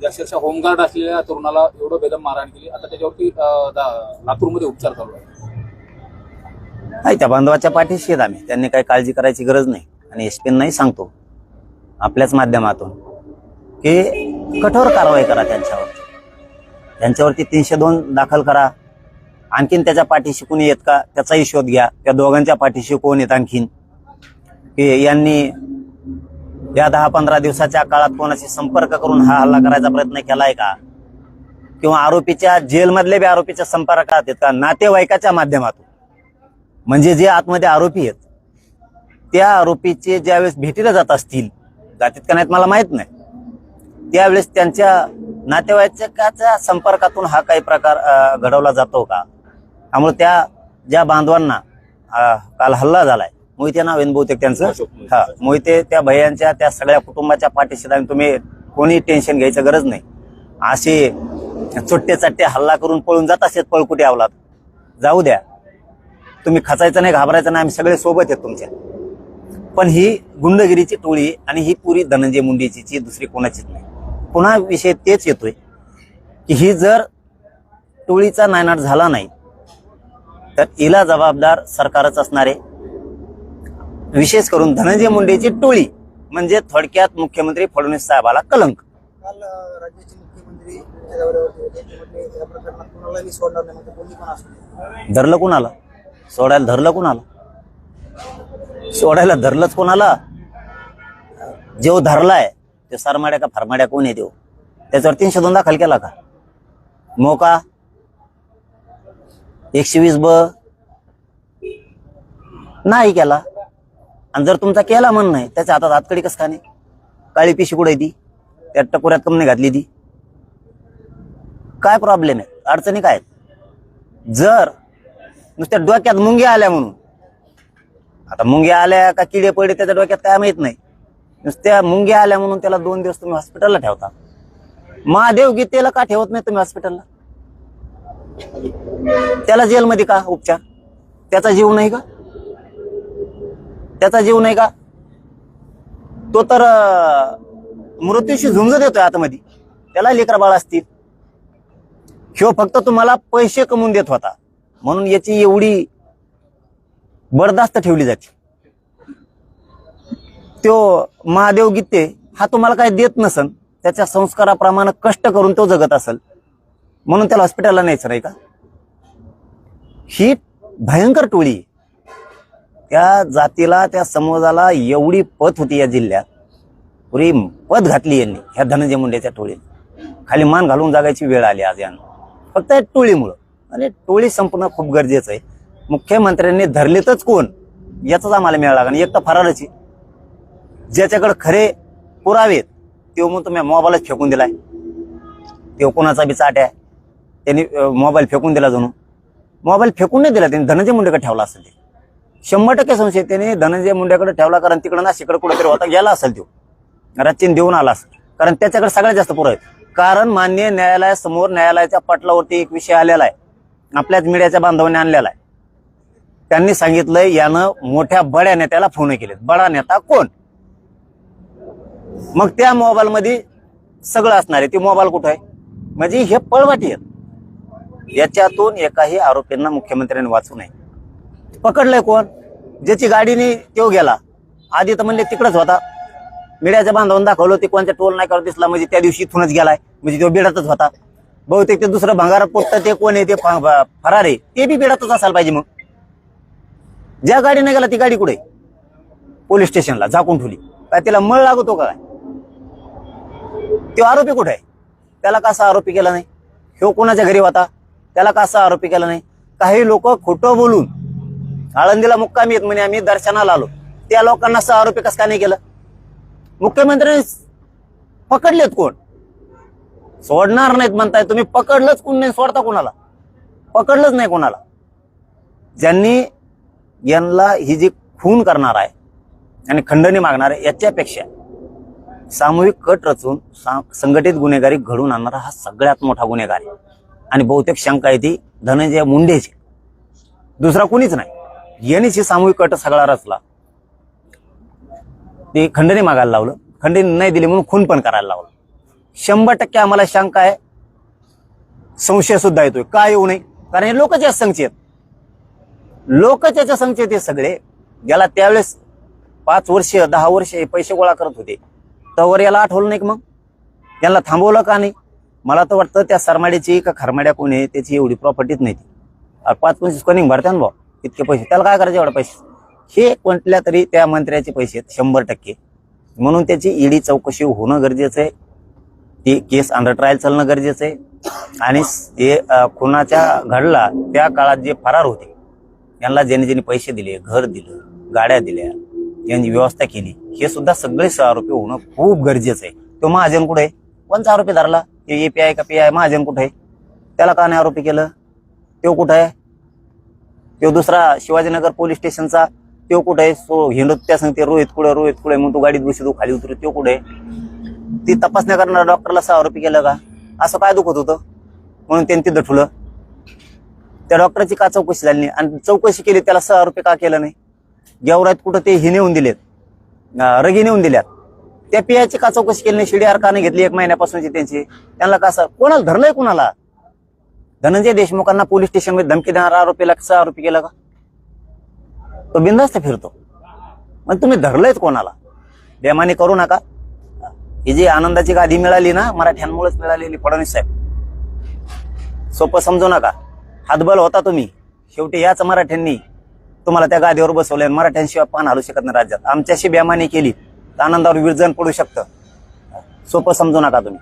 म्हणजे अक्षरशः होमगार्ड असलेल्या तरुणाला एवढं बेदम मारहाण केली. आता त्याच्यावरती लातूरमध्ये उपचार चालू आहे. नाही त्या बांधवाच्या पाठीशी आहेत आम्ही. त्यांनी काही काळजी करायची गरज नाही. आणि एस नाही सांगतो. आपल्याच माध्यमातून. की कठोर कारवाई करा त्यांच्यावर. त्यांच्यावरती तीनशे दोन दाखल करा. आणखीन त्याच्या पाठीशी कोणी येत का त्याचाही शोध घ्या. त्या दोघांच्या पाठीशी कोण येत आणखीन? की यांनी या दहा पंधरा दिवसाच्या काळात कोणाशी संपर्क करून हा हल्ला करायचा प्रयत्न केलाय का? किंवा आरोपीच्या जेलमधले बी आरोपीच्या संपर्कात आहेत का? नातेवाईकाच्या माध्यमातून. म्हणजे जे आतमध्ये आरोपी आहेत त्या आरोपीचे ज्यावेळेस भेटीला जात असतील जातीत का नाहीत मला माहीत नाही. त्यावेळेस त्यांच्या नातेवाईकाच्या संपर्कातून हा काही प्रकार घडवला जातो का? त्यामुळे त्या ज्या बांधवांना काल हल्ला झालाय मोहिते नाव आहे बहुतेक त्यांचं. हा मोहिते त्या भैयांच्या त्या सगळ्या कुटुंबाच्या पाठीशी आणि तुम्ही कोणी टेन्शन घ्यायचं गरज नाही. असे चुट्टे चट्टे हल्ला करून पळून जात असतात पळकुटे अवलात. जाऊ द्या. तुम्ही खचायचं नाही घाबरायचं नाही आम्ही सगळे सोबत आहेत तुमच्या. पण ही गुंडगिरीची टोळी आणि ही पुरी धनंजय मुंडेची दुसरी कोणाचीच नाही. पुन्हा विषय तेच येतोय की ही जर टोळीचा नायनाट झाला नाही तर हिला जबाबदार सरकारच असणारे विशेष करून धनंजय मुंडेची टोळी म्हणजे थोडक्यात मुख्यमंत्री फडणवीस साहेबाला कलंक. काल अ, राज्याचे मुख्यमंत्री प्रकरणात सोडणार नाही म्हणजे कोणी. धरलं कुणाला? सोडायला धरलं कुणाला? सोडायला धरलंच कोणाला? जेव धरलाय ते सरमाड्या का फरमाड्या कोण आहे देव त्याच्यावर तीनशे दोन दाखल केला का? मोका? एकशे वीस ब? नाही केला. आणि जर तुमचा केला म्हण नाही त्याच्या हातात हातकडी कस खाणे? काळी पिशी कुठे ती? त्या टकोऱ्यात कम नाही घातली ती. काय प्रॉब्लेम आहे अडचणी काय जर नुसत्या डोक्यात मुंग्या आल्या म्हणून आता मुंग्या आल्या का किडे पडले त्याच्या डोक्यात काय माहीत नाही. नुसत्या मुंग्या आल्या म्हणून त्याला दोन दिवस तुम्ही हॉस्पिटलला ठेवता. महादेव गीतेला का ठेवत नाही तुम्ही हॉस्पिटलला त्याला जेलमध्ये का उपचार? त्याचा जीव नाही का? त्याचा जीव नाही का? तो तर मृत्यूशी झुंज देतोय आतमध्ये. त्याला लेकर बाळ असतील. ह्यो फक्त तुम्हाला पैसे कमवून देत होता. म्हणून याची एवढी बरदास्त ठेवली जाते. तो महादेव गीते हा तुम्हाला काय देत नसन. त्याच्या संस्काराप्रमाणे कष्ट करून तो जगत असेल. म्हणून त्याला हॉस्पिटलला न्यायचं नाही का? ही भयंकर टोळी त्या जातीला त्या समाजाला एवढी पत होती या जिल्ह्यात. पुरी पत घातली यांनी ह्या धनंजय मुंडेच्या टोळीने. खाली मान घालून जागायची वेळ आली आज यानं. फक्त या टोळीमुळं. आणि टोळी संपणं खूप गरजेचं आहे. मुख्यमंत्र्यांनी धरलेतच कोण? याचाच आम्हाला मिळाला आणि एक तर फरारच आहे ज्याच्याकडे खरे पुरावेत आहेत तो मग तुम्ही मोबाईलच फेकून दिलाय. तो कोणाचा बी चाट आहे. त्यांनी मोबाईल फेकून दिला जणू मोबाईल फेकून नाही दिला त्यांनी धनंजय मुंडेकडे ठेवला असेल ते. शंभर टक्के संशय त्याने धनंजय मुंड्याकडे ठेवला कारण तिकडं नाशिकडे कुठेतरी होता गेला असेल तो. रचिन देऊन आला असेल. कारण त्याच्याकडे सगळ्यात जास्त पुरं आहेत. कारण मान्य न्यायालयासमोर न्यायालयाच्या पटलावरती एक विषय आलेला आहे. आपल्याच मीडियाच्या बांधवांनी आणलेला आहे. त्यांनी सांगितलंय यानं मोठ्या बड्या नेत्याला फोन केलेत. बडा नेता कोण? मग त्या मोबाईल मध्ये सगळं असणार आहे. ते मोबाईल कुठं आहे? म्हणजे हे पळवाटी आहेत. याच्यातून एकाही आरोपींना मुख्यमंत्र्यांनी वाचू नये. पकडलंय कोण? ज्याची गाडीने तो गेला. आधी तर म्हणले तिकडच होता. मिड्याच्या बांधवून दाखवलं ते कोणत्या टोल नाही करत दिसला. म्हणजे त्या दिवशी इथूनच गेलाय. म्हणजे तो बिडातच होता. बहुतेक ते दुसरं भंगारात पोटतं ते कोण आहे ते फरार आहे. ते बी बिडातच असायला पाहिजे मग. ज्या गाडीने गेला ती गाडी कुठे? पोलीस स्टेशनला झाकून ठेवली काय त्याला मळ लागतो का काय? तो आरोपी कुठे आहे? त्याला कसा आरोपी केला नाही? ह्यो कोणाच्या घरी होता? त्याला कसा आरोपी केला नाही? काही लोक खोटं बोलून आळंदीला मुक्कामी येत म्हणे आम्ही दर्शनाला आलो. त्या लोकांना असं आरोपी कसं काय नाही केलं मुख्यमंत्री पकडलेत कोण? सोडणार नाहीत म्हणताय तुम्ही पकडलंच कोण नाही सोडता कोणाला? पकडलंच नाही कोणाला. ज्यांनी यांना ही जी खून करणार आहे आणि खंडणी मागणार आहे याच्यापेक्षा सामूहिक कट रचून संघटित गुन्हेगारी घडून आणणारा हा सगळ्यात मोठा गुन्हेगार आहे. आणि बहुतेक शंका आहे ती धनंजय मुंडेची. दुसरा कुणीच नाही. यांनीच ही सामूहिक कट सगळा रचला. ते खंडणी मागायला लावलं. खंडणी नाही दिली म्हणून खून पण करायला लावलं. शंभर टक्के आम्हाला शंका आहे. संशय सुद्धा येतोय. का येऊ नये? कारण हे लोकच्या संख्येत लोकच्या संचेत हे सगळे. याला त्यावेळेस पाच वर्ष दहा वर्ष हे पैसे गोळा करत होते. तवर याला आठवलं नाही मग? यांना थांबवलं का नाही? मला तर वाटतं त्या सरमाड्याची का खरमाड्या कोणी आहे त्याची एवढी प्रॉपर्टीच नाही ती. पाच पंचवीस कोणी भरत्यान ना भाऊ. इतके पैसे. त्याला काय करायचे एवढे पैसे? हे कोणत्या तरी त्या मंत्र्याचे पैसे आहेत शंभर टक्के. म्हणून त्याची ईडी चौकशी होणं गरजेचं आहे. ती केस अंडर ट्रायल चालणं गरजेचं आहे. आणि जे खुनाच्या घडला त्या काळात जे फरार होते यांना ज्याने ज्याने पैसे दिले घर दिलं गाड्या दिल्या यांची व्यवस्था केली हे सुद्धा सगळे आरोपी होणं खूप गरजेचं आहे. तो महाजन कुठे आहे? कोणचा आरोपी धरला? ते आय का पी आय महाजन कुठे आहे? त्याला का नाही आरोपी केलं? तो कुठं आहे? तो दुसरा शिवाजीनगर पोलीस स्टेशनचा तो कुठे आहे? सो हिंडत त्या सांगते रोहित कुठे रोहित कुठे मग तू गाडीत तू खाली उतरू तो कुठे आहे? ती तपासण्या करणाऱ्या डॉक्टरला सहा आरोपी केलं का? असं काय दुखत होतं? म्हणून त्यांनी तिथं ठुलं त्या डॉक्टरची का चौकशी झाली नाही? आणि चौकशी केली त्याला सहा रुपये का केलं नाही? गेवरात कुठं ते हे नेऊन दिलेत. रगी नेऊन दिल्यात. त्या पियाची का चौकशी केली नाही? शिडीआर का नाही घेतली एक महिन्यापासूनची त्यांची. त्यांना का कोणाला धरलंय कोणाला? धनंजय देशमुखांना पोलीस स्टेशनमध्ये धमकी देणारा आरोपीला सहा आरोपी केला का? तो बिंदास्त फिरतो. मग तुम्ही धरलंयच कोणाला? बेमानी करू नका. ही जी आनंदाची गादी मिळाली ना मराठ्यांमुळेच मिळालेली फडणवीस साहेब. सोपं समजू नका. हातबल होता तुम्ही. शेवटी याच मराठ्यांनी तुम्हाला त्या गादीवर बसवलंय मराठ्यांशिवाय पान हलू शकत नाही राज्यात. आमच्याशी बेमानी केली तर आनंदावर विरजन पडू शकतं. सोपं समजू नका तुम्ही.